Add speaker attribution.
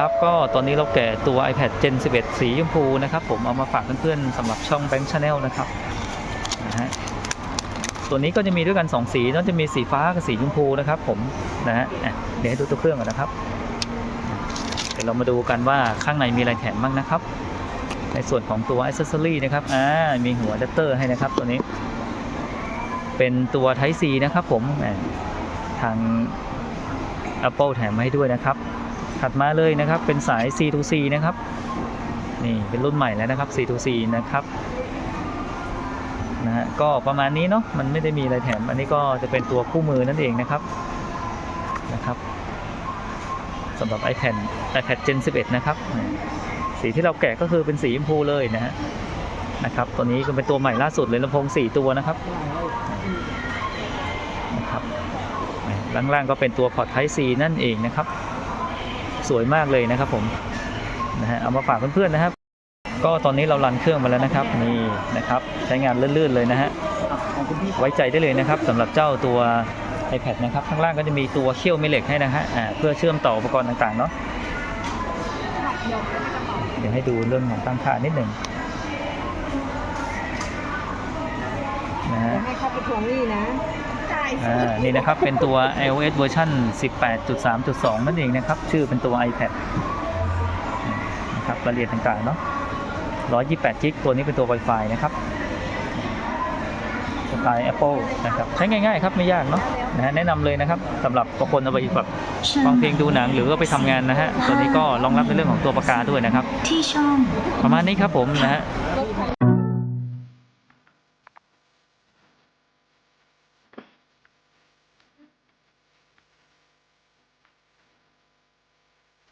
Speaker 1: ครับ ก็ตอนนี้เราแกะตัว iPad Gen 11 สีชมพูนะครับ ผมเอามาฝากเพื่อนๆสำหรับช่อง Bank Channel นะครับนะฮะตัวนี้ก็จะมีด้วยกัน 2 สีเนอะจะมีสีฟ้ากับสีชมพูนะครับ ผมนะฮะเดี๋ยวให้ดูตัวเครื่องก่อนนะครับ เดี๋ยวเรามาดูกันว่าข้างในมีอะไรแถมบ้างนะครับ ในส่วนของตัว Accessory นะครับอ่ามีหัวอะแดปเตอร์ให้นะครับตัวนี้ เป็นตัว Type C นะครับ ผมแหมทาง Apple แถมมาให้ด้วยนะครับ ถัดมาเลยนะครับเป็นสาย C to C นะครับนี่เป็นรุ่นใหม่แล้วนะครับ C to C นะครับนะฮะก็ประมาณนี้เนาะมันไม่ได้มีอะไรแถม อันนี้ก็จะเป็นตัวคู่มือนั่นเองนะครับนะครับสำหรับ iPad iPad Gen 11 นะครับ สีที่เราแกะก็คือเป็นสีชมพูเลยนะฮะนะครับตัวนี้ก็เป็นตัวใหม่ล่าสุดเลยลำโพง 4 ตัวนะครับนะครับล่างๆก็เป็นตัวพอร์ต Type C นั่นเองนะครับ สวยมากเลยนะครับผมนะฮะเอามาฝากเพื่อนๆนะครับ ก็ตอนนี้เรารันเครื่องมาแล้วนะครับนี่นะครับใช้งานลื่นๆเลยนะฮะไว้ใจได้เลยนะครับสำหรับเจ้าตัว iPad นะครับข้างล่างก็จะมีตัวเขี้ยวแม่เหล็กให้นะฮะอ่าเพื่อเชื่อมต่ออุปกรณ์ต่างๆเนาะเดี๋ยวให้ดูเรื่องของตั้งค่านิดหนึ่งนะฮะ
Speaker 2: ให้เข้าไปทวงหนี้นะ
Speaker 1: อ่านี่นะครับเป็นตัว iOS เวอร์ชัน18.3.2 นั่นเองนะครับ ชื่อเป็นตัว iPad นะครับรายละเอียดต่างๆเนาะ128 g b ตัวนี้เป็นตัว Wi-Fi นะครับสไตล์ Apple นะครับ ใช้ง่ายๆครับ ไม่ยากเนาะนะฮะแนะนำเลยนะครับสำหรับบางคนเอาไปแบบฟังเพลงดูหนังหรือว่าไปทำงานนะฮะ ตัวนี้ก็รองรับในเรื่องของตัวปากกาด้วยนะครับ
Speaker 3: ที่ช่อง
Speaker 1: ประมาณนี้ครับผมนะฮะ